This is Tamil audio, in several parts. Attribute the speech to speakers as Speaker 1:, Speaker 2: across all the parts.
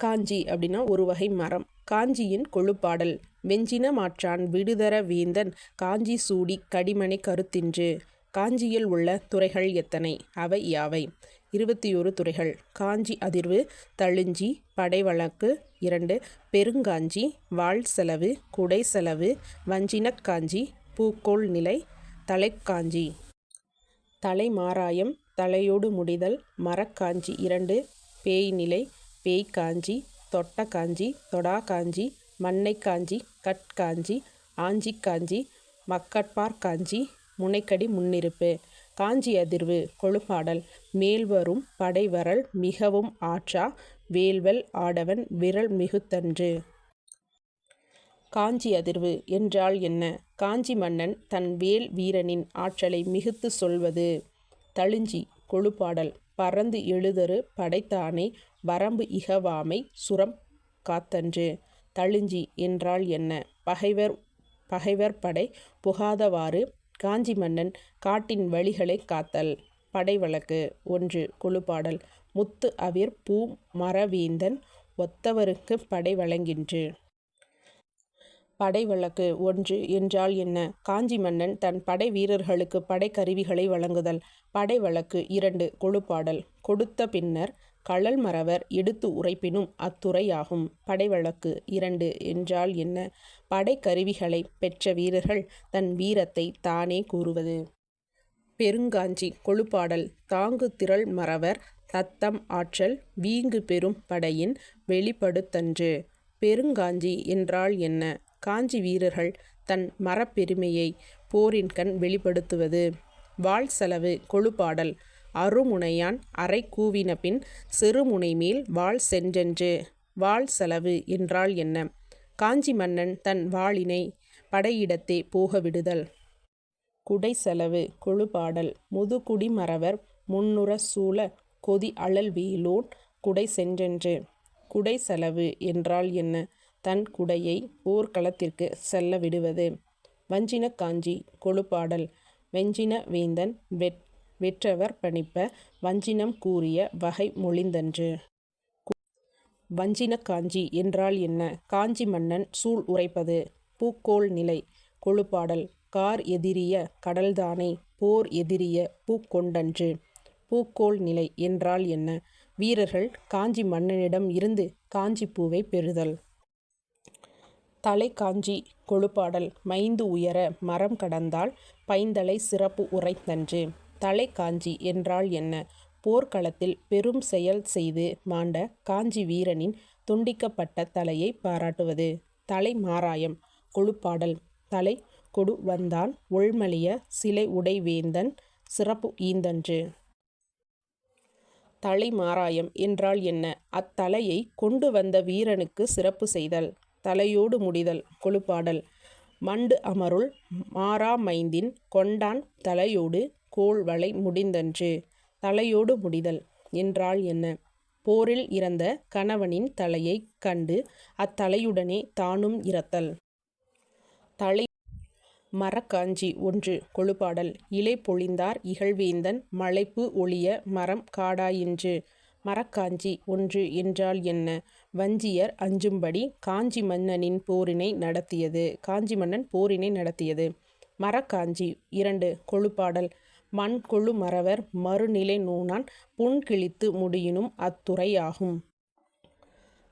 Speaker 1: காஞ்சி அப்படின்னா ஒரு வகை மரம். காஞ்சியின் கொழுப்பாடல். வெஞ்சின மாற்றான் விடுதர வேந்தன் காஞ்சி சூடி கடிமனை கருத்தின்று. காஞ்சியில் உள்ள துறைகள் எத்தனை? அவை யாவை? இருபத்தியொரு துறைகள். காஞ்சி அதிர்வு தழுஞ்சி படைவழக்கு இரண்டு பெருங்காஞ்சி வாழ் செலவு குடை செலவு வஞ்சினக்காஞ்சி பூக்கோள் நிலை தலைக்காஞ்சி தலைமாராயம் தலையோடு முடிதல் மரக்காஞ்சி இரண்டு பேய் நிலை பேய் பேய்க்காஞ்சி தொட்ட காஞ்சி தொடா காஞ்சி மண்ணை காஞ்சி கட்காஞ்சி ஆஞ்சி காஞ்சி மக்கட்பார் காஞ்சி முனைக்கடி முன்னிருப்பு காஞ்சி அதிர்வு கொழுப்பாடல் மேல்வரும் படைவரல் மிகவும் ஆற்றா வேல்வல் ஆடவன் விரல் மிகுத்தன்று. காஞ்சி அதிர்வு என்றால் என்ன? காஞ்சி மன்னன் தன் வேல் வீரனின் ஆற்றலை மிகுத்து சொல்வது தழுஞ்சி கொழுப்பாடல் பறந்து எழுதரு படைத்தானை வரம்பு இகவாமை சுரம் காத்தன்று. தழிஞ்சி என்றால் என்ன? பகைவர் பகைவர் படை புகாதவாறு காஞ்சி மன்னன் காட்டின் வழிகளைக் காத்தல். படை வழக்கு ஒன்று குழுப்பாடல். முத்து அவிர் பூ மறவேந்தன் ஒத்தவருக்குப் படை வழங்கின்று. படை வழக்கு ஒன்று என்றால் என்ன? காஞ்சி மன்னன் தன் படை வீரர்களுக்கு படைக்கருவிகளை வழங்குதல். படை வழக்கு இரண்டு கொழுப்பாடல். கொடுத்த பின்னர் கழல் மறவர் எடுத்து உரைப்பினும் அத்துறையாகும். படை வழக்கு இரண்டு என்றால் என்ன? படைக்கருவிகளைப் பெற்ற வீரர்கள் தன் வீரத்தை தானே கூறுவது? பெருங்காஞ்சி கொழுப்பாடல். தாங்கு திரள் மறவர் தத்தம் ஆற்றல் வீங்கு பெரும் படையின் வெளிப்படுத்தன்று. பெருங்காஞ்சி என்றால் என்ன? காஞ்சி வீரர்கள் தன் மறப்பெருமையை போரின்கண் வெளிப்படுத்துவது. வாள் செலவு கொழுப்பாடல். அருமுனையான் அறை சிறுமுனை மேல் வாள் சென்றென்று. வாள் செலவு என்றால் என்ன? காஞ்சி மன்னன் தன் வாளினை படையிடத்தே போக விடுதல். குடை செலவு கொழுப்பாடல். முதுகுடி மறவர் முன்னுற சூழ கொதி அழல் வேலோன் குடை சென்றென்று. குடை செலவு என்றால் என்ன? தன் குடையை போர்க்களத்திற்கு செல்ல விடுவது. வஞ்சினக் காஞ்சி கொழுப்பாடல். வெஞ்சின வேந்தன் வெற் வெற்றவர் பணிப்ப வஞ்சினம் கூறிய வகை மொழிந்தன்று. வஞ்சின காஞ்சி என்றால் என்ன? காஞ்சி மன்னன் சூழ் உரைப்பது. பூக்கோள் நிலை. கொழுப்பாடல். கார் எதிரிய கடல்தானே போர் எதிரிய பூக்கொண்டன்று. பூக்கோள் நிலை என்றால் என்ன? வீரர்கள் காஞ்சி மன்னனிடம் இருந்து காஞ்சி பூவை பெறுதல். தலை காஞ்சி கொழுப்பாடல் மைந்து உயர மரம் கடந்தால் பைந்தலை சிறப்பு உரைத்தன்று காஞ்சி என்றால் என்ன? போர்க்களத்தில் பெரும் செயல் செய்து மாண்ட காஞ்சி வீரனின் துண்டிக்கப்பட்ட தலையை பாராட்டுவது. தலைமாராயம் கொழுப்பாடல் தலை கொடு வந்தான் ஒள்மலிய சிலை உடைவேந்தன் சிறப்பு ஈந்தன்று. தலைமாராயம் என்றால் என்ன? அத்தலையை கொண்டு வந்த வீரனுக்கு சிறப்பு செய்தல். தலையோடு முடிதல் கொழுப்பாடல். மண்டு அமருள் மாறாமைந்தின் கொண்டான் தலையோடு கோள்வளை முடிந்தன்று. தலையோடு முடிதல் என்றால் என்ன? போரில் இறந்த கணவனின் தலையைக் கண்டு அத்தலையுடனே தானும் இறத்தல். தலை மரக்காஞ்சி ஒன்று கொழுப்பாடல். இலை பொழிந்தார் இகழ்வேந்தன் மலைப்பு ஒளிய மரம் காடாயின்று. மரக்காஞ்சி ஒன்று என்றால் என்ன? வஞ்சியர் அஞ்சும்படி காஞ்சி மன்னனின் போரினை நடத்தியது. காஞ்சி மன்னன் போரினை நடத்தியது. மரக்காஞ்சி. இரண்டு. கொழுப்பாடல். மண் கொழு மறவர் மறுநிலை நூனான் புண் கிழித்து முடியினும் அத்துறையாகும்.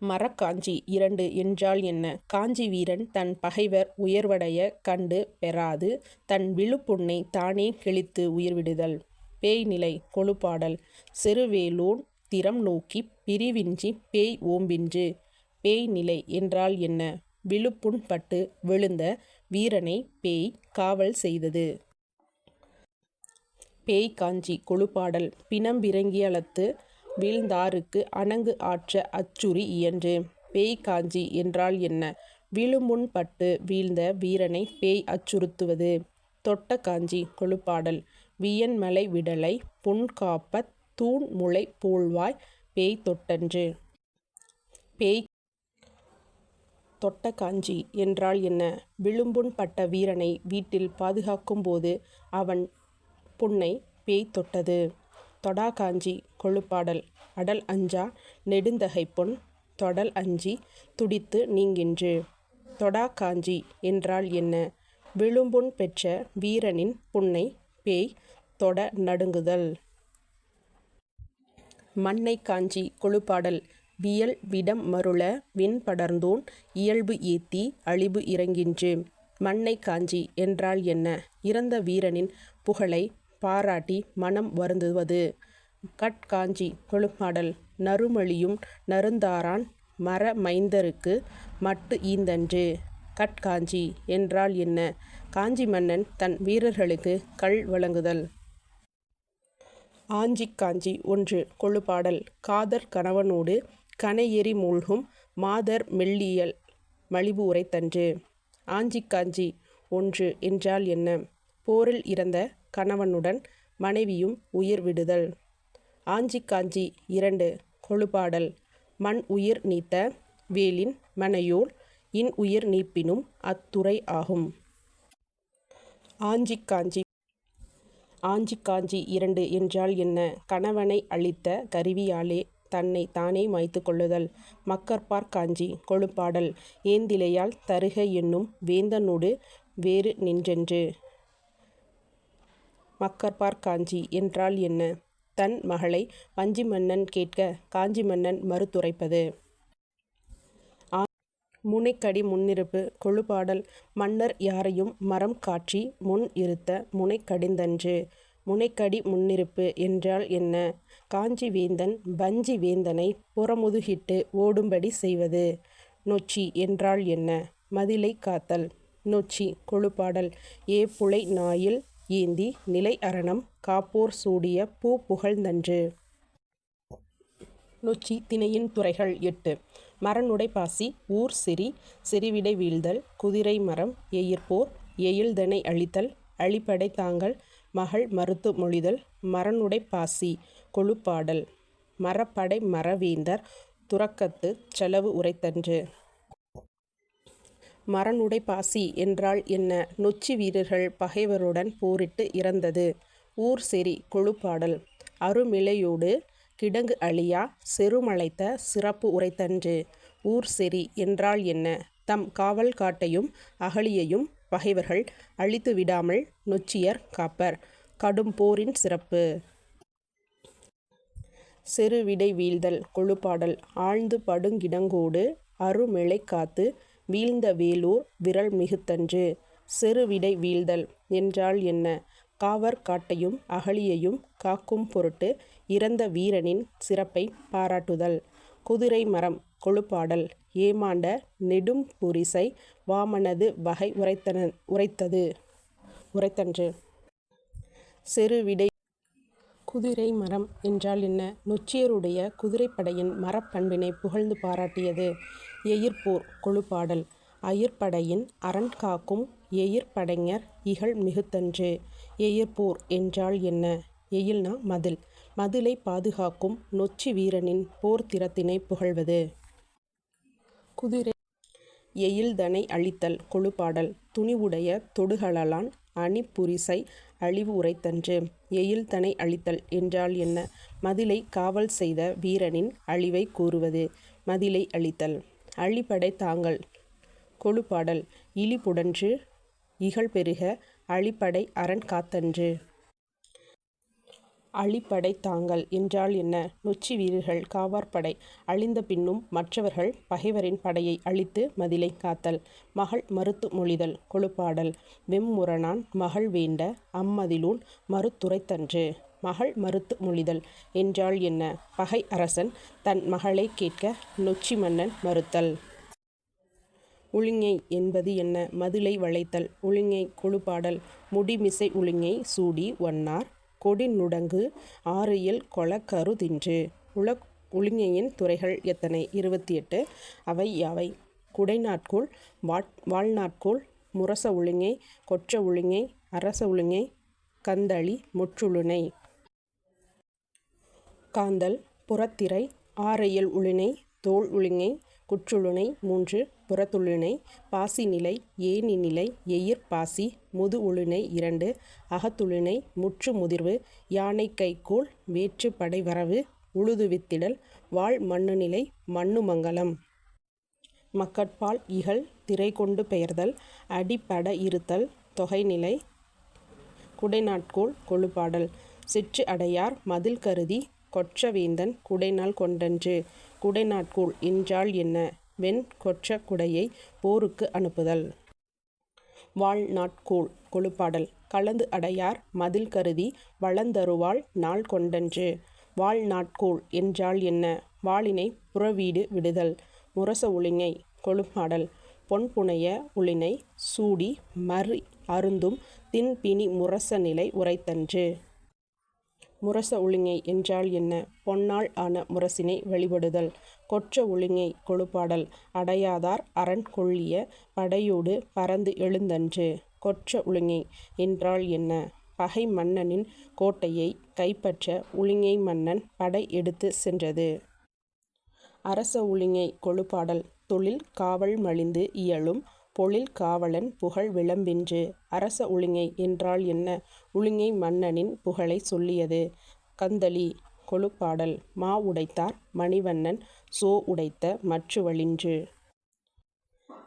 Speaker 1: மரக்காஞ்சி. இரண்டு. என்றால் என்ன? காஞ்சி வீரன் தன் பகைவர் உயர்வடைய கண்டு பெறாது. தன் விழுப்புண்ணை தானே கிழித்து உயிர்விடுதல். பேய்நிலை. கொழுப்பாடல். செருவேலூன் திறம் நோக்கிப் பிரிவின்றி பேய் ஓம்பின்று. பேய்நிலை என்றால் என்ன? விழுப்புண் பட்டு விழுந்த வீரனை பேய் காவல் செய்தது. பேய்க்காஞ்சி கொழுப்பாடல். பிணம்பிறங்கியலத்து வீழ்ந்தாருக்கு அணங்கு ஆற்ற அச்சுரி இயன்று. பேய்க்காஞ்சி என்றால் என்ன? விழுமுன் பட்டு வீழ்ந்த வீரனை பேய் அச்சுறுத்துவது. தொட்ட காஞ்சி கொழுப்பாடல். வியன்மலை விடலை புண்காப்பத் தூண் முளை பூழ்வாய் பேய் தொட்டன்று பேய் தொட்ட காஞ்சி என்றால் என்ன விழும்புண் பட்ட வீரனை வீட்டில் பாதுகாக்கும்போது அவன் புண்ணை பேய் தொட்டது தொடா காஞ்சி கொழுப்பாடல் அடல் அஞ்சா நெடுந்தகை பொன் தொடல் அஞ்சி துடித்து நீங்கின்று. தொடா காஞ்சி என்றால் என்ன? விழும்புண் பெற்ற வீரனின் புண்ணை பேய் தொட நடுங்குதல். மண்ணை காஞ்சி கொழுப்பாடல் வியல் விடம் மருள விண் படர்ந்தோன் இயல்பு ஏத்தி அழிபு இறங்கின்று மண்ணைக் காஞ்சி என்றால் என்ன? இறந்த வீரனின் புகழைப் பாராட்டி மனம் வருந்துவது. கட்காஞ்சி கொழுப்பாடல் நறுமொழியும் நறுந்தாரான் மற மைந்தருக்கு மட்டு ஈந்தன்று. கட்காஞ்சி என்றால் என்ன? காஞ்சி மன்னன் தன் வீரர்களுக்கு கள் வழங்குதல். ஆஞ்சி காஞ்சி ஒன்று கொளுப்பாடல் காதர் கணவனோடு கனையெறி மூழ்கும் மாதர் மெல்லியல் மலிவு உரைத்தன்று. ஆஞ்சி காஞ்சி ஒன்று என்றால் என்ன? போரில் இறந்த கணவனுடன் மனைவியும் உயிர் விடுதல். ஆஞ்சி காஞ்சி இரண்டு மண் உயிர் நீத்த வேலின் மனையோல் இன் உயிர் நீப்பினும் அத்துறை ஆகும். ஆஞ்சி காஞ்சி ஆஞ்சி காஞ்சி இரண்டு என்றால் என்ன? கணவனை அழித்த கருவியாலே தன்னை தானே மாய்த்து கொள்ளுதல். மக்கற்பாற் காஞ்சி கொழுப்பாடல் ஏந்திலையால் தருக என்னும் வேந்தனோடு வேறு நின்றென்று. மக்கற்பாற் காஞ்சி என்றால் என்ன? தன் மகளை வஞ்சி மன்னன் கேட்க காஞ்சி மன்னன் மறுத்துரைப்பது. முனைக்கடி முன்னிருப்பு கொழுபாடல் மன்னர் யாரையும் மரம் காற்றி முன் இருத்த முனைக்கடிந்தன்று முனைக்கடி முன்னிருப்பு என்றால் என்ன? காஞ்சி வேந்தன் வஞ்சி வேந்தனை புறமுதுகிட்டு ஓடும்படி செய்வது. நொச்சி என்றால் என்ன? மதிலை காத்தல். நொச்சி கொழுப்பாடல் ஏ புலை நாயில் ஏந்தி நிலை அரணம் காப்போர் சூடிய பூ புகழ்ந்தன்று. நொச்சி திணையின் துறைகள் எட்டு. மரநுடை பாசி ஊர் சிரி சிறிவிடை வீழ்தல் குதிரை மரம் எயிற்போர் எயில்தனை அழித்தல் அழிப்படை தாங்கள் மகள் மறுத்து மொழிதல். மரநுடை பாசி கொழுப்பாடல் மரப்படை மற துறக்கத்து துறக்கத்துச் செலவு உரைத்தன்று. மரநுடை பாசி என்றால் என்ன? நொச்சி வீரர்கள் பகைவருடன் போரிட்டு இறந்தது. ஊர் செறி கொழுப்பாடல் அருமிலையோடு கிடங்கு அழியா செருமழைத்த சிறப்பு உரைத்தன்று. ஊர் செறி என்றால் என்ன? தம் காவல் காட்டையும் அகழியையும் பகைவர்கள் அழித்து விடாமல் நொச்சியர் காப்பர். கடும் போரின் சிறப்பு. செருவிடை வீழ்தல் கொழுப்பாடல் ஆழ்ந்து படுங்கிடங்கோடு அருமிளை காத்து வீழ்ந்த வேலூர் விரல் மிகுத்தன்று. செருவிடை வீழ்தல் என்றால் என்ன? காவற்காட்டையும் அகழியையும் காக்கும் பொருட்டு இறந்த வீரனின் சிறப்பை பாராட்டுதல். குதிரை மரம் கொழுப்பாடல் ஏமாண்ட நெடும்புரிசை வாமனது வகை உரைத்தன உரைத்தது உரைத்தன்று. செருவிடை குதிரை மரம் என்றால் என்ன? நொச்சியருடைய குதிரைப்படையின் மரப்பண்பினை புகழ்ந்து பாராட்டியது. எயிற்போர் கொழுப்பாடல் அயிற்படையின் அரண் காக்கும் எயிற் படைஞர் மிகுத்தன்று. எயிற்போர் என்றால் என்ன? எயில்னா மதில். மதிலை பாதுகாக்கும் நொச்சி வீரனின் போர்த் புகழ்வது. குதிரை எயில்தனை அழித்தல் கொழுப்பாடல் துணிவுடைய தொடுகளலான் அணிப்புரிசை அழிவு உரைத்தன்று. எயில்தனை அழித்தல் என்றால் என்ன? மதிலை காவல் செய்த வீரனின் அழிவைக் கூறுவது. மதிலை அழித்தல். அழிப்படை தாங்கள் கொழுப்பாடல் இழிபுடன்று இகழ் பெருக அழிப்படை அரண் காத்தன்று. அழிப்படை தாங்கள் என்றால் என்ன? நொச்சி வீரர்கள் காவற்படை அழிந்த பின்னும் மற்றவர்கள் பகைவரின் படையை அழித்து மதிலை காத்தல். மகள் மறுத்து மொழிதல் கொழுப்பாடல் வெம்முரணான் மகள் வேண்ட அம்மதிலுள் மறுத்துரைத்தன்று. மகள் மறுத்து மொழிதல் என்றால் என்ன? பகை அரசன் தன் மகளைக் கேட்க நொச்சி மன்னன் மறுத்தல். உழிஞை என்பது என்ன? மதிலை வளைத்தல். உழிஞை கொளுப்பாடல் முடிமிசை உழிஞை சூடி ஒன்னார் கொடி கொடிநுடங்கு ஆரியல் கொளக் உள உழிஞையின் துறைகள் எத்தனை? இருபத்தி எட்டு. அவை யாவை? குடைநாட்கோல் வாள்நாட்கோல் முரச ஒழுங்கை கொற்ற ஒழுங்கை அரச ஒழுங்கை கந்தளி முற்றுழிஞை. காந்தல் புறத்திரை ஆறையல் உளினை தோல் உளிங்கை குற்றுளுணை மூன்று. புறத்துழிஞை பாசி நிலை ஏணி நிலை முது பாசி இரண்டு. அகத்துளிணை முற்று முதிர்வு யானை கைக்கோள் வேற்று படை வரவு உழுதுவித்திடல் வாழ் மண்ணுநிலை மண்ணுமங்கலம் மக்கட்பால் இகல் திரைகொண்டு பெயர்தல் அடிப்பட இருத்தல் தொகைநிலை குடைநாட்கோள் கொழுப்பாடல் சிற்று அடையார் மதில் கருதி கொற்ற வேந்தன் குடைநாள் கொண்டன்று குடைநாட்கோல் என்றால் என்ன? வெண் கொற்ற குடையை போருக்கு அனுப்புதல். வாழ்நாட்கோல் கொழுப்பாடல். கலந்து அடையார் மதில் கருதி வளந்தருவாள் நாள் கொண்டன்று. வாழ்நாட்கோல் என்றால் என்ன? வாளினை புறவீடு விடுதல். முரச ஒளிஞை கொழுப்பாடல். பொன்புனைய உளினை சூடி மறி அருந்தும் தின்பிணி முரச நிலை உரைத்தன்று. முரச ஒழுங்கை என்றால் என்ன? பொன்னால் ஆன முரசினை வழிபடுதல். கொற்ற ஒழுங்கை கொழுப்பாடல். அடையாதார் அரண் கொள்ளிய படையோடு பறந்து எழுந்தன்று. கொற்ற ஒழுங்கை என்றால் என்ன? பகை மன்னனின் கோட்டையை கைப்பற்ற உளிங்கை மன்னன் படை எடுத்து சென்றது. அரச உளிங்கை கொழுப்பாடல். தொழில் காவல் மலிந்து இயலும். பொழில் காவலன் புகழ் விளம்பின்று அரச ஒழுங்கை என்றால் என்ன ஒழுங்கை மன்னனின் புகழை சொல்லியது. கந்தளி கொழுப்பாடல் மா உடைத்தார் மணிவண்ணன் சோ உடைத்த மற்று வழின்று.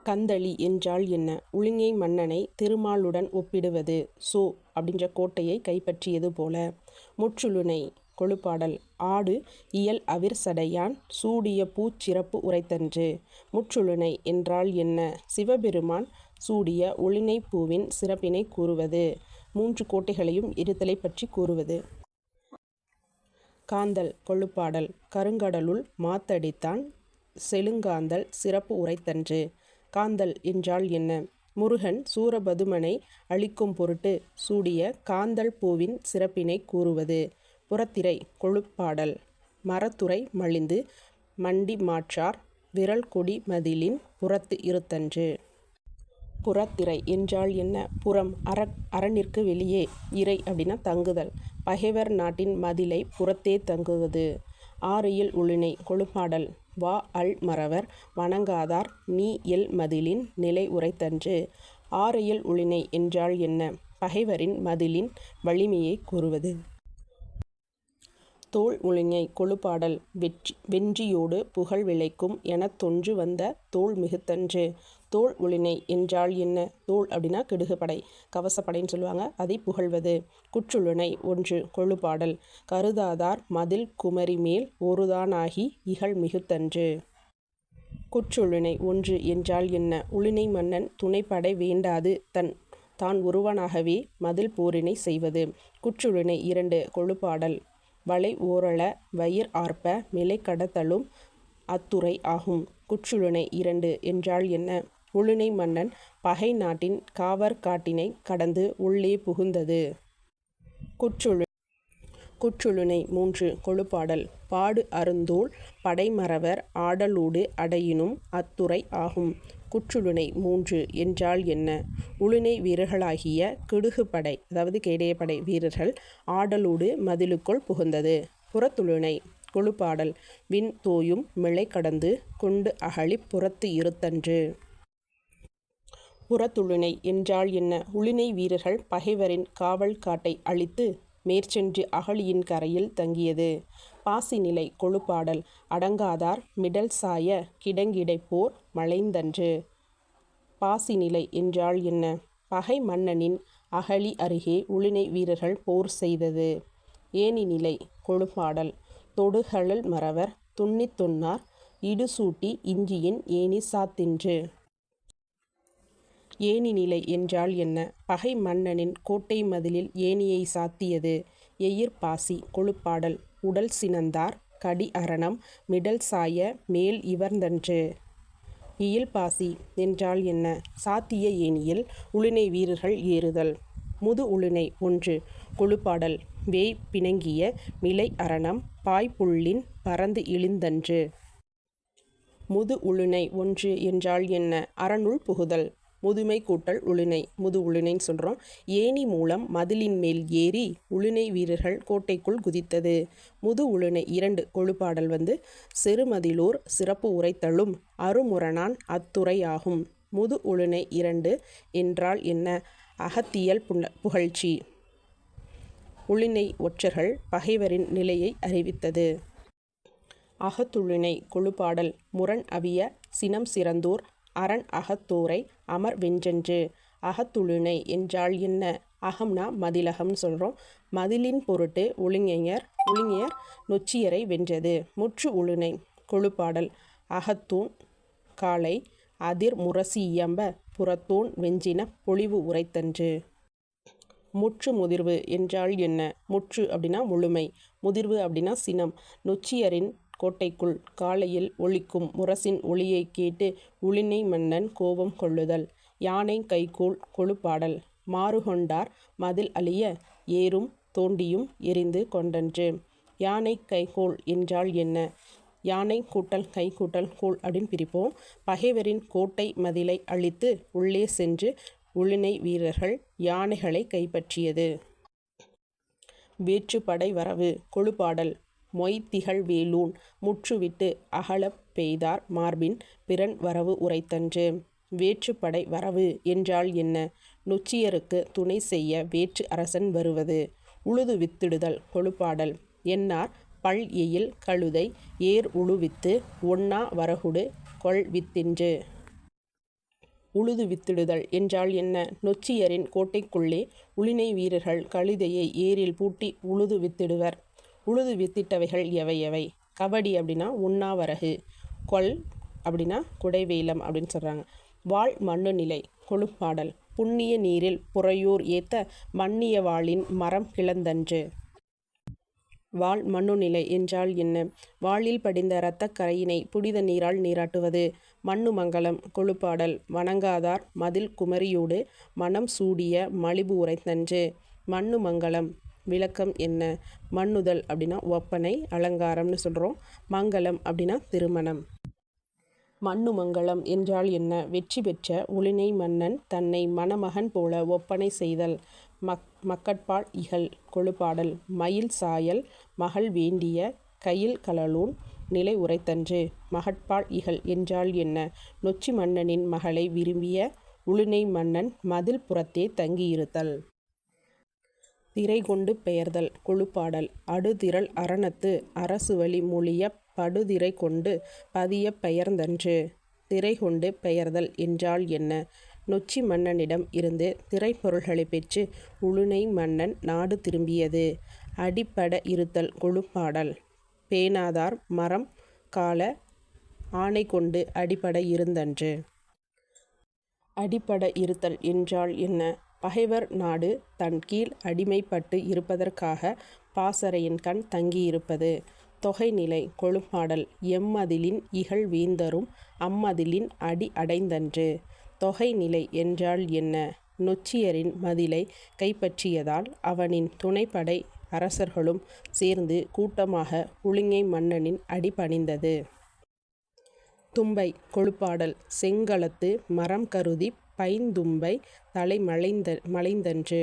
Speaker 1: கந்தளி என்றால் என்ன உளிங்கை மன்னனை திருமாலுடன் ஒப்பிடுவது சோ அப்படின்ற கோட்டையை கைப்பற்றியது போல. முற்றுலுனை கொழுப்பாடல். ஆடு இயல் அவிர்சடையான் சூடிய பூச்சிறப்பு உரைத்தன்று. முற்றுளுனை என்றால் என்ன? சிவபெருமான் சூடிய ஒளினை பூவின் சிறப்பினை கூறுவது. மூன்று கோட்டைகளையும் இருத்தலை பற்றி கூறுவது. காந்தல் கொழுப்பாடல். கருங்கடலுள் மாத்தடித்தான் செழுங்காந்தல் சிறப்பு உரைத்தன்று. காந்தல் என்றால் என்ன? முருகன் சூரபதுமனை அழிக்கும் பொருட்டு சூடிய காந்தல் பூவின் சிறப்பினை கூறுவது. புறத்திரை கொழுப்பாடல். மரத்துறை மலிந்து மண்டி மாற்றார் விரல் கொடி மதிலின் புறத்து இருத்தன்று. புறத்திரை என்றால் என்ன? புறம் அற அரணிற்கு வெளியே இறை அப்படின்னா தங்குதல். பகைவர் நாட்டின் மதிலை புறத்தே தங்குவது. ஆறியில் உளினை கொழுப்பாடல். வா அல் மறவர் வணங்காதார் நீ எல் மதிலின் நிலை உரைத்தன்று. ஆறையில் உளினை என்றால் என்ன? பகைவரின் மதிலின் வலிமையை கூறுவது. தோள் உளிஞை கொழுப்பாடல் வெற்றி வென்றியோடு புகழ் விளைக்கும் எனத் தொன்று வந்த தோல் மிகுத்தன்று. தோள் உளினை என்றால் என்ன? தோள் அப்படின்னா கெடுகுப்படை கவசப்படைன்னு சொல்லுவாங்க. அதை புகழ்வது. குற்றுளுனை ஒன்று கொழுப்பாடல். கருதாதார் மதில் குமரி மேல் ஒருதானாகி இகழ் மிகுத்தன்று. குற்றுளினை ஒன்று என்றால் என்ன? உளினை மன்னன் துணைப்படை வேண்டாது. தன் தான் ஒருவனாகவே மதில் போரினை செய்வது. குற்றுளினை இரண்டு கொழுப்பாடல். வளை ஓரள வயிர் ஆர்ப்ப மிலை கடத்தலும் அத்துறை ஆகும். குற்றுழுனை இரண்டு என்றால் என்ன? உழுனை மன்னன் பகை நாட்டின் காவர் காட்டினை கடந்து உள்ளே புகுந்தது. குற்றுழு குற்றுழுனை மூன்று கொழுப்பாடல். பாடு அருந்தோள் படைமறவர் ஆடலூடு அடையினும் அத்துறை ஆகும். குற்றுளுனை மூன்று என்றால் என்ன? உளுனை வீரர்களாகிய கிடுகுப்படை அதாவது கேடயப்படை வீரர்கள் ஆடலோடு மதிலுக்குள் புகுந்தது. புறத்துளுனை கொழுப்பாடல் விண் தோயும் மிளை கடந்து கொண்டு அகழி புறத்து இருத்தன்று. புறத்துளுனை என்றால் என்ன? உளினை வீரர்கள் பகைவரின் காவல் காட்டை அழித்து மேற்சென்று அகழியின் கரையில் தங்கியது. பாசிநிலை கொழுப்பாடல். அடங்காதார் மிடல் சாய கிடங்கிடைப்போர் மலைந்தன்று. பாசிநிலை என்றால் என்ன? பகை மன்னனின் அகழி அருகே உளினை வீரர்கள் போர் செய்தது. ஏணிநிலை கொழுப்பாடல். தொடுகழல் மறவர் துன்னித் தொன்னார் இடுசூட்டி இஞ்சியின் ஏணி சாத்தின்று. ஏணிநிலை என்றால் என்ன? பகை மன்னனின் கோட்டை மதிலில் ஏணியை சாத்தியது. எயிர்பாசி கொழுப்பாடல் உடல் சினந்தார் கடி அரணம் மிடல் சாய மேல் இவர்ந்தன்று. இயல்பாசி என்றால் என்ன? சாத்திய ஏனியில் உளுணை வீரர்கள் ஏறுதல். முது உளுணை ஒன்று கொழுப்பாடல் வேய் பிணங்கிய மிலை அரணம் பாய்ப்புள்ளின் பறந்து இழிந்தன்று. முது உளுணை ஒன்று என்றால் என்ன? அரணுள் புகுதல். முதுமை கூட்டல் உளிணை முது உளுணைன்னு சொல்கிறோம் ஏணி மூலம் மதிலின் மேல் ஏறி உளுணை வீரர்கள் கோட்டைக்குள் குதித்தது. முது உளுணை இரண்டு கொழுப்பாடல் வந்து சிறுமதிலூர் சிறப்பு உரைத்தலும் அருமுரணான் அத்துறை ஆகும். முது உளுணை இரண்டு என்றால் என்ன அகத்தியல் புல புகழ்ச்சி. உளிணை ஒற்றர்கள் பகைவரின் நிலையை அறிவித்தது. அகத்துழினை கொழுப்பாடல் முரண் அவிய சினம் சிறந்தோர் அரண் அகத்தூரை அமர் வென்றென்று. அகத்துளுணை என்றால் என்ன? அகம்னா மதிலகம்னு சொல்கிறோம் மதிலின் பொருட்டு ஒழுங்கையர் ஒழுங்கையர் நொச்சியரை வென்றது. முற்று உழுனை கொழுப்பாடல். அகத்தூண் காலை அதிர் முரசி இயம்ப புறத்தூண் வெஞ்சின பொழிவு உரைத்தன்று. முற்று முதிர்வு என்றால் என்ன? முற்று அப்படின்னா முழுமை. முதிர்வு அப்படின்னா சினம். நொச்சியரின் கோட்டைக்குள் காலையில் ஒழிக்கும் முரசின் ஒளியை கேட்டு உளினை மன்னன் கோபம் கொள்ளுதல். யானை கைகூழ் கொழுப்பாடல். மாறுகொண்டார் மதில் அழிய ஏறும் தோண்டியும் எரிந்து கொண்டன்று. யானை கைகோள் என்றால் என்ன? யானை கூட்டல் கை கூட்டல் கோல் அப்படின்னு பிரிப்போம். பகைவரின் கோட்டை மதிலை அழித்து உள்ளே சென்று உளினை வீரர்கள் யானைகளை கைப்பற்றியது. வேற்றுப்படை வரவு. கொழுப்பாடல். மொய்த்திகழ் வேலூன் முற்றுவிட்டு அகலப் பெய்தார் மார்பின் பிறன் வரவு உரைத்தன்று. வேற்றுப்படை வரவு என்றால் என்ன? நொச்சியருக்கு துணை செய்ய வேற்று அரசன் வருவது. உழுது வித்திடுதல் கொழுப்பாடல். என்னார்? பல் எயில் கழுதை ஏர் உழுவித்து ஒன்னா வரகுடு கொள் வித்தின்று. உழுது வித்திடுதல் என்றால் என்ன? நொச்சியரின் கோட்டைக்குள்ளே உளினை வீரர்கள் கழுதையை ஏரில் பூட்டி உழுது வித்திடுவர். உழுது வித்திட்டவைகள் எவை எவை? கபடி அப்படின்னா உண்ணாவரகு கொல் அப்படின்னா குடைவேலம் அப்படின்னு சொல்கிறாங்க வாழ் மண்ணு நிலை கொழுப்பாடல் புண்ணிய நீரில் புறையூர் ஏத்த மன்னிய வாளின் மரம் கிளந்தன்று. வாள் மண்ணுநிலை என்றால் என்ன? வாளில் படிந்த இரத்தக்கரையினை புனித நீரால் நீராட்டுவது மண்ணு மங்கலம் கொழுப்பாடல் வணங்காதார் மதில் குமரியோடு மனம் சூடிய மலிபு உரைத்தன்று. மண்ணு மங்கலம் விளக்கம் என்ன? மண்ணுதல் அப்படின்னா ஒப்பனை அலங்காரம்னு சொல்கிறோம் மங்கலம் அப்படின்னா திருமணம். மண்ணு மங்களம் என்றால் என்ன? வெற்றி பெற்ற உளினை மன்னன் தன்னை மணமகன் போல ஒப்பனை செய்தல். மக் மக்கட்பால் இகழ் கொழுப்பாடல் மயில் சாயல் மகள் வேண்டிய கையில் கலலூன் நிலை உரைத்தன்று. மகட்பால் இகழ் என்றால் என்ன? நொச்சி மன்னனின் மகளை விரும்பிய உளுனை மன்னன் மதில் புறத்தே தங்கியிருத்தல். திரை கொண்டு பெயர்தல் கொழுப்பாடல் அடுதிரள் அரணத்து அரசுவழி மொழிய படுதிரை கொண்டு பதிய பெயர்ந்தன்று. திரை கொண்டு பெயர்தல் என்றால் என்ன? நொச்சி மன்னனிடம் இருந்து திரைப்பொருள்களை பெற்று உளுனை மன்னன் நாடு திரும்பியது. அடிப்பட இருத்தல் கொழுப்பாடல். பேனாதார் மரம் கால ஆணை கொண்டு அடிப்பட இருந்தன்று. அடிப்பட இருத்தல் என்றால் என்ன? பகைவர் நாடு தன் கீழ் அடிமைப்பட்டு இருப்பதற்காக பாசறையின் கண் தங்கியிருப்பது. தொகைநிலை கொழுப்பாடல். எம்மதிலின் இகழ் வீந்தரும் அம்மதிலின் அடி அடைந்தன்று. தொகைநிலை என்றால் என்ன? நொச்சியரின் மதிலை கைப்பற்றியதால் அவனின் துணைப்படை அரசர்களும் சேர்ந்து கூட்டமாக உளிங்கை மன்னனின் அடி பணிந்தது. தும்பை கொழுப்பாடல். செங்களத்து மரம் கருதி பைந்தும்பை தலை மலைந்த மலைந்தன்று.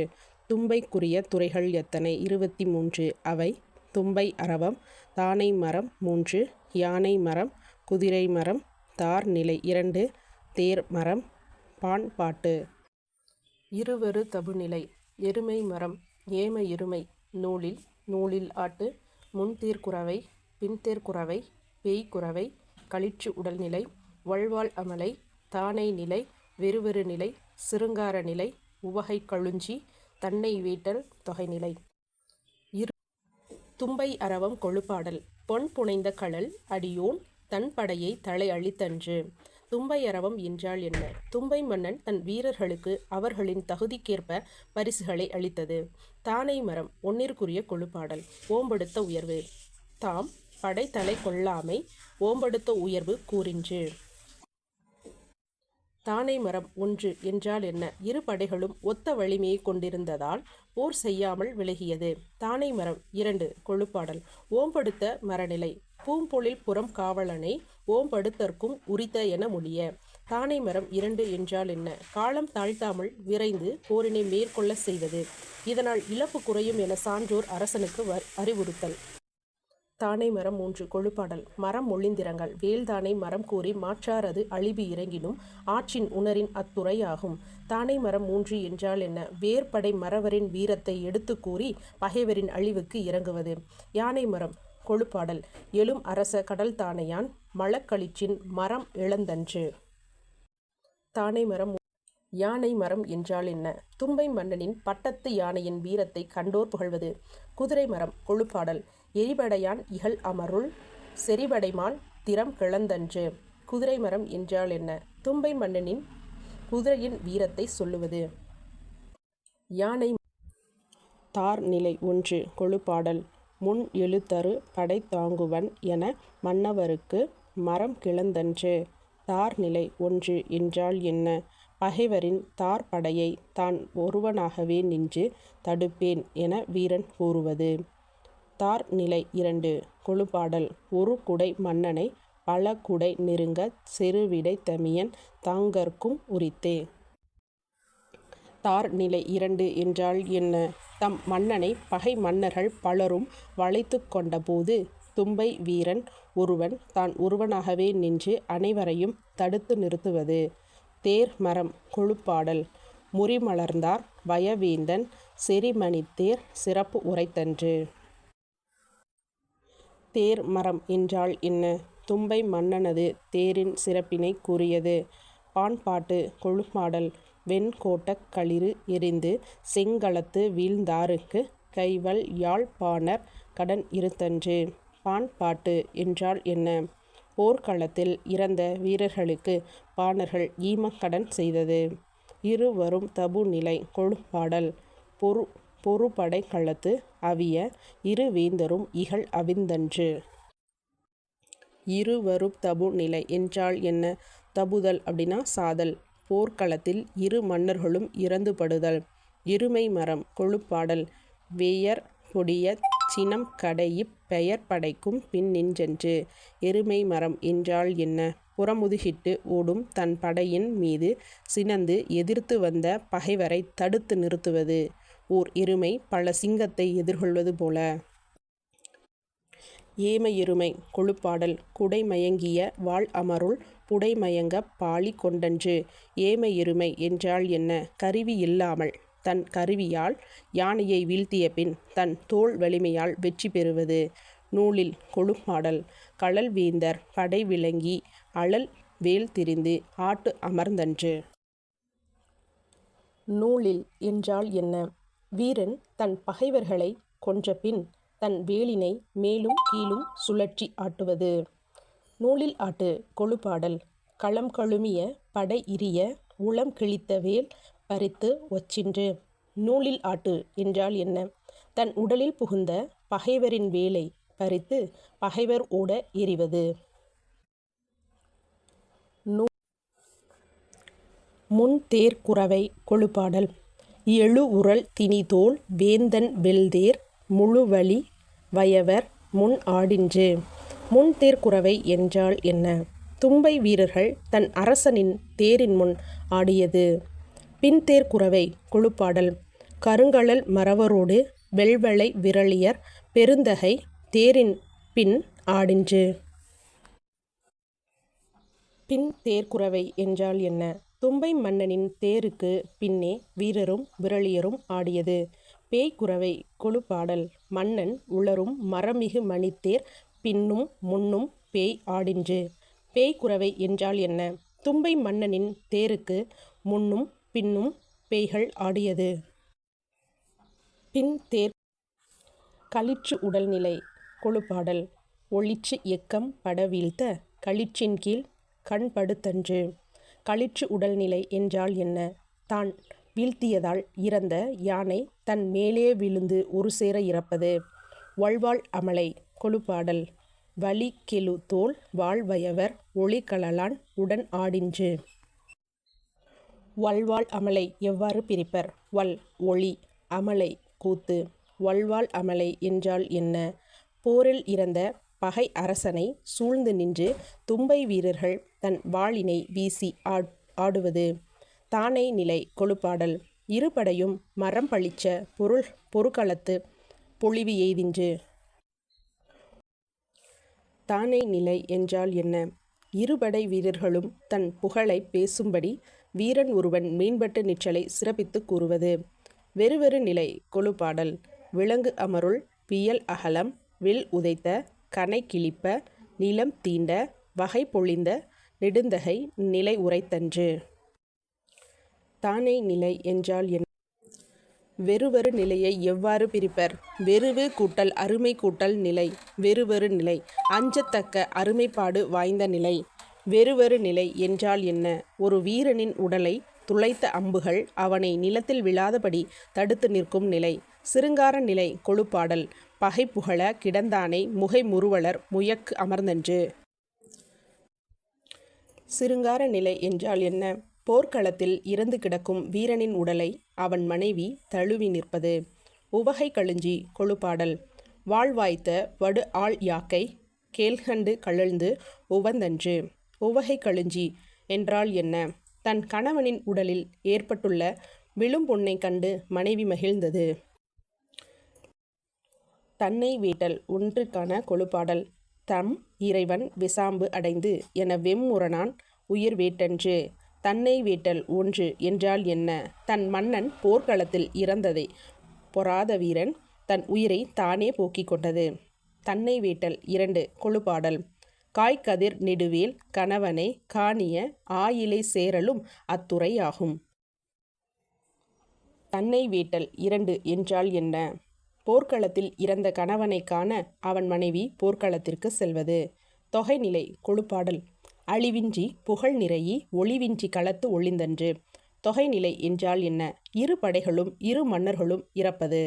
Speaker 1: தும்பைக்குரிய துறைகள் எத்தனை? இருபத்தி மூன்று அவை தும்பை அரவம் தானை மரம் மூன்று யானை மரம் குதிரை மரம் தார் நிலை இரண்டு தேர் மரம் பான் பாட்டு. இருவரு தபுநிலை எருமை மரம் ஏம எருமை நூலில் நூலில் ஆட்டு முன்தேர்குரவை பின்தேர்குரவை பேய்க்குரவை களிற்று உடல்நிலை வழ்வாள் அமலை தானை நிலை வெறுவெறு நிலை சிருங்கார நிலை உவகை கழுஞ்சி தன்னை வீட்டல் தொகைநிலை இரு தும்பை அரவம் கொழுப்பாடல். பொன் புனைந்த கழல் அடியோன் தன் படையை தலை அழித்தன்று. தும்பை அரவம் என்றால் என்ன? தும்பை மன்னன் தன் வீரர்களுக்கு அவர்களின் தகுதிக்கேற்ப பரிசுகளை அளித்தது. தானை மரம் ஒன்னிற்குரிய கொழுப்பாடல். ஓம்பெடுத்த உயர்வு. தாம் படை தலை கொள்ளாமை ஓம்படுத்த உயர்வு கூறின்று. தானை மரம் ஒன்று என்றால் என்ன? இரு படைகளும் ஒத்த வலிமையை கொண்டிருந்ததால் போர் செய்யாமல் விலகியது. தானை மரம் இரண்டு கொழுப்பாடல். ஓம்படுத்த மரநிலை. பூம்பொழில் புறம் காவலனை ஓம்படுத்தற்கும் உரித்த என மொழிய. தானை மரம் இரண்டு என்றால் என்ன? காலம் தாழ்த்தாமல் விரைந்து போரினை மேற்கொள்ள செய்வது இதனால் இழப்பு குறையும் என சான்றோர் அரசனுக்கு அறிவுறுத்தல். தானை மரம் மூன்று கொழுப்பாடல். மரம் ஒளிந்திரங்கள் வேல்தானை மரம் கூறி மாற்றாரது அழிவு இறங்கினும் ஆற்றின் உணரின் அத்துறையாகும் தானை மரம் மூன்று என்றால் என்ன? வேர்படை மறவரின் வீரத்தை எடுத்து கூறி பகைவரின் அழிவுக்கு இறங்குவது. யானை மரம் கொழுப்பாடல். எழும் அரச கடல் தானையான் மழக்களிற்றின் மரம் இழந்தன்று. தானை மரம் யானை மரம் என்றால் என்ன? தும்பை மன்னனின் பட்டத்து யானையின் வீரத்தைக் கண்டோர் புகழ்வது. குதிரை மரம் கொழுப்பாடல். எரிபடையான் இகல் அமருள் செறிபடைமான் திறம் கிளந்தன்று. குதிரை மரம் என்றால் என்ன? தும்பை மன்னனின் குதிரையின் வீரத்தைச் சொல்லுவது. யானை தார் நிலை ஒன்று கொழுப்பாடல் முன் எழுத்தரு படை தாங்குவன் என மன்னவருக்கு மரம் கிளந்தன்று. தார் நிலை ஒன்று என்றால் என்ன? பகைவரின் தார் படையைத் தான் ஒருவனாகவே நின்று தடுப்பேன் என வீரன் கூறுவது. தார் நிலை இரண்டு கொழுப்பாடல் ஒரு குடை மன்னனை பல குடை நெருங்கச் செருவிடை தமியன் தாங்கற்கும் உரித்தே. தார் நிலை இரண்டு என்றால் என்ன? தம் மன்னனைப் பகை மன்னர்கள் பலரும் வளைத்துக் கொண்டபோது தும்பை வீரன் ஒருவன் தான் ஒருவனாகவே நின்று அனைவரையும் தடுத்து நிறுத்துவது. தேர் மரம் கொழுப்பாடல் முறிமலர்ந்தார் வயவேந்தன் செறிமணித்தேர் சிறப்பு உரைத்தன்று. தேர் மரம் என்றால் என்ன? தும்பை மன்னனது தேரின் சிறப்பினைக் கூறியது. பாண்பாட்டு கொழுப்பாடல் வெண்கோட்டக் களிறு எரிந்து செங்களத்து வீழ்ந்தாருக்கு கைவல் யாழ்ப்பாணர் கடன் இருத்தன்று பாண்பாட்டு என்றால் என்ன? போர்க்களத்தில் இறந்த வீரர்களுக்கு பாணர்கள் ஈமக்கடன் செய்தது செய்தது. இருவரும்தபு நிலை கொழுப்பாடல் பொறுபடை களத்து அவிய இரு வேந்தரும் இகழ் அவிந்தன்று. இருவரும்தபு நிலை என்றால் என்ன? தபுதல் அப்படின்னா சாதல். போர்க்களத்தில் இரு மன்னர்களும் இறந்துபடுதல். இருமை மரம் கொழுப்பாடல் வேயர் பொடிய சினம் கடையிப் பெயர் படைக்கும் பின் நின்றென்று எருமை மரம் என்றால் என்ன? புறமுதுகிட்டு ஓடும் தன் படையின் மீது சினந்து எதிர்த்து வந்த பகைவரைத் தடுத்து நிறுத்துவது. ஓர் எருமை பல சிங்கத்தை எதிர்கொள்வது போல. ஏம எருமை கொழுப்பாடல் குடைமயங்கிய வாழ் வாள் அமருள் புடைமயங்க பாலி கொண்டன்று. ஏமையெருமை எருமை என்றால் என்ன? கருவி இல்லாமல் தன் கருவியால் யானையை வீழ்த்தியபின் தன் தோல் வலிமையால் வெற்றி பெறுவது. நூலில் கொழுப்பாடல் கழல் வேந்தர் படை விளங்கி அழல் வேல் திரிந்து ஆட்டு அமர்ந்தன்று. நூலில் என்றால் என்ன? வீரன் தன் பகைவர்களைக் கொன்றபின் தன் வேலினை மேலும் கீழும் சுழற்றி ஆட்டுவது. நூலில் ஆட்டு கொழுப்பாடல் களம் கழுமிய படை இரிய உளம் கிழித்த வேல் பறித்து ஒச்சின்று நூலில் ஆட்டு என்றால் என்ன? தன் உடலில் புகுந்த பகைவரின் வேலை பறித்து பகைவர் ஓட எறிவது. முன் தேர் குரவை எழு உரல் திணிதோள் வேந்தன் வெல்தேர் முழுவலி வயவர் முன் ஆடின்று. முன் தேர்க் குரவை என்றால் என்ன? தும்பை வீரர்கள் தன் அரசனின் தேரின் முன் ஆடியது. பின் தேர்க் குரவை கொழுப்பாடல் கருங்கழல் மறவரொடு வெல்வளை பெருந்தகை தேரின் பின் ஆடின்று. பின் தேர்க்குறவை என்றால் என்ன? தும்பை மன்னனின் தேருக்குப் பின்னே வீரரும் விரளியரும் ஆடியது. பேய்க் குழு கொழுப்பாடல் மன்னன் உளரும் மறமிகு மணித்தேர் பின்னும் முன்னும் பேய் ஆடின்று. பேய்க்குறவை என்றால் என்ன? தும்பை மன்னனின் தேருக்கு முன்னும் பின்னும் பேய்கள் ஆடியது. பின் தேர் களிற்று உடல்நிலை கொழுப்பாடல் ஒளிற்று எக்கம் பட வீழ்த்த களிற்றின்கீழ் கண்படுத்தன்று. களிற்று உடல்நிலை என்றால் என்ன? தான் வீழ்த்தியதால் இறந்த யானை தன் மேலே விழுந்து ஒரு சேர இறப்பது. வல்வாள் அமலை கொழுப்பாடல் வலி கெழு தோல் வாழ்வயவர் வயவர் உடன் ஆடின்று. வல்வாள் அமலை எவ்வாறு பிரிப்பர்? வல் ஒளி அமலை கூத்து. வல்வாள் அமலை என்றால் என்ன? போரில் இறந்த பகை அரசனை சூழ்ந்து நின்று தும்பை வீரர்கள் தன் வாளினை வீசி ஆடுவது. தானை நிலை கொழுப்பாடல் இருபடையும் மரம் பழிச்ச பழிச்ச பொருக்களத்து பொழிவு எய்தின்று தானை நிலை என்றால் என்ன? இருபடை வீரர்களும் தன் புகழைப் பேசும்படி வீரன் ஒருவன் மீன்பட்டு நிற்றலை சிறப்பித்துக் கூறுவது. வெறுவெரு நிலை கொழுப்பாடல் விலங்கு அமருள் பியல் அகலம் வில் உதைத்த கனை கிழிப்ப நிலம் தீண்ட வகை பொழிந்த நெடுந்தகை நிலை உரைத்தன்று. தானே நிலை என்றால் என்ன? வெறுவரு நிலையை எவ்வாறு பிரிப்பர்? வெறுவு கூட்டல் அருமை கூட்டல் நிலை. வெறுவரு நிலை அஞ்சத்தக்க அருமைப்பாடு வாய்ந்த நிலை. வெறுவரு நிலை என்றால் என்ன? ஒரு வீரனின் உடலை துளைத்த அம்புகள் அவனை நிலத்தில் விழாதபடி தடுத்து நிற்கும் நிலை. சிருங்கார நிலை கொழுப்பாடல் பகை புகழ கிடந்தானை முகை முறுவலர் முயக்கு அமர்ந்தன்று. சிருங்கார நிலை என்றால் என்ன? போர்க்களத்தில் இறந்து கிடக்கும் வீரனின் உடலை அவன் மனைவி தழுவி நிற்பது. உவகை களுஞ்சி கொழுப்பாடல் வாள் வாய்த்த வடுஆழ் யாக்கை கேழ்கண்டு கழழ்ந்து உவந்தன்று. உவகை களுஞ்சி என்றால் என்ன? தன் கணவனின் உடலில் ஏற்பட்டுள்ள விழும்புண்ணைக் கண்டு மனைவி மகிழ்ந்தது. தன்னை வீட்டல் ஒன்றுக்கான கொழுப்பாடல் தம் இறைவன் விசாம்பு அடைந்து என வெம்முரணான் உயிர் வேட்டன்று. தன்னை வேட்டல் ஒன்று என்றால் என்ன? தன் மன்னன் போர்க்களத்தில் இறந்ததை பொறாத வீரன் தன் உயிரைத் தானே போக்கிக் கொண்டது. தன்னை வேட்டல் இரண்டு கொழுப்பாடல் காய்கதிர் நெடுவேல் கணவனை காணிய ஆயிலை சேரலும் அத்துறை ஆகும் தன்னை வேட்டல் இரண்டு என்றால் என்ன? போர்க்களத்தில் இறந்த கணவனைக் காண அவன் மனைவி போர்க்களத்திற்கு செல்வது. தொகைநிலை கொழுப்பாடல் அழிவின்றி புகழ் நிறையி ஒளிவின்றி களத்து ஒளிந்தன்று தொகைநிலை என்றால் என்ன? இரு படைகளும் இரு மன்னர்களும் இறப்பது.